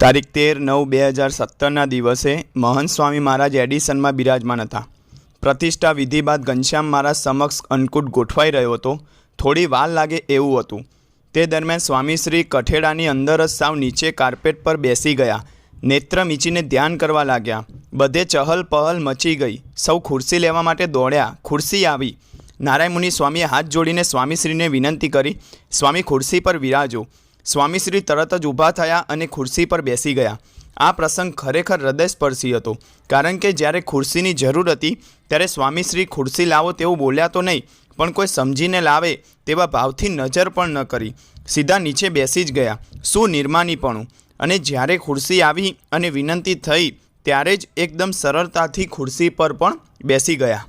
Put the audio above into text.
તારીખ તેર નવ બે હજાર સત્તરના દિવસે મહંત સ્વામી મહારાજ એડિસનમાં બિરાજમાન હતા. પ્રતિષ્ઠા વિધિ બાદ ઘનશ્યામ મહારાજ સમક્ષ અન્નકૂટ ગોઠવાઈ રહ્યો હતો. થોડી વાર લાગે એવું હતું. તે દરમિયાન સ્વામીશ્રી કઠેડાની અંદર જ સાવ નીચે કાર્પેટ પર બેસી ગયા. નેત્ર મીચીને ધ્યાન કરવા લાગ્યા. બધે ચહલ પહલ મચી ગઈ. સૌ ખુરશી લેવા માટે દોડ્યા. ખુરશી આવી. નારાયણ મુનિ સ્વામીએ હાથ જોડીને સ્વામીશ્રીને વિનંતી કરી. સ્વામી ખુરશી પર વિરાજો સ્વામીશ્રી તરત જ ઊભા થયા અને ખુરશી પર બેસી ગયા. આ પ્રસંગ ખરેખર હૃદયસ્પર્શી હતો, કારણ કે જ્યારે ખુરશીની જરૂર હતી, ત્યારે સ્વામીશ્રી ખુરશી લાવો તેવું બોલ્યા તો નહીં, પણ કોઈ સમજીને લાવે તેવા ભાવથી નજર પણ ન કરી. સીધા નીચે બેસી જ ગયા શું નિર્માનીપણું અને જ્યારે ખુરશી આવી અને વિનંતી થઈ, ત્યારે જ એકદમ સરળતાથી ખુરશી પર પણ બેસી ગયા.